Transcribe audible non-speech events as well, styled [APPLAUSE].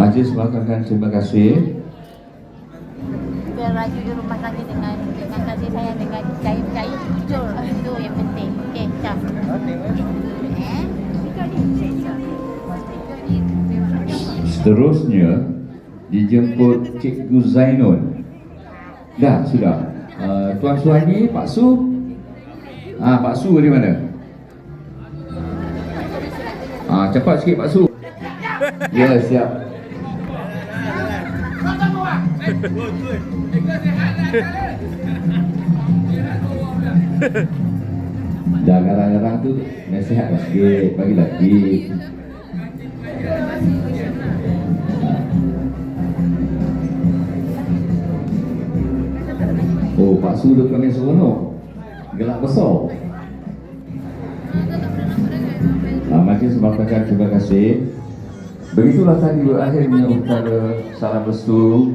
Majlis melakukan terima kasih. biar di rumah lagi dengan dengan kasih sayang dengan cair-cair jujur itu yang penting okey eh Seterusnya dijemput Cikgu Zainul. Dah, sudah. Uh, Tuan Suhani, Pak Su. Ah, Pak Su di mana? Ah, cepat sikit Pak Su. Ya, siap. [LAUGHS] Dah garang-garang tu nasihat lah sikit bagi lagi. Oh, Pak Su dah panggil seronok. Gelak besar. Ah, Majlis mengatakan terima kasih. Begitulah tadi berakhirnya upacara salam restu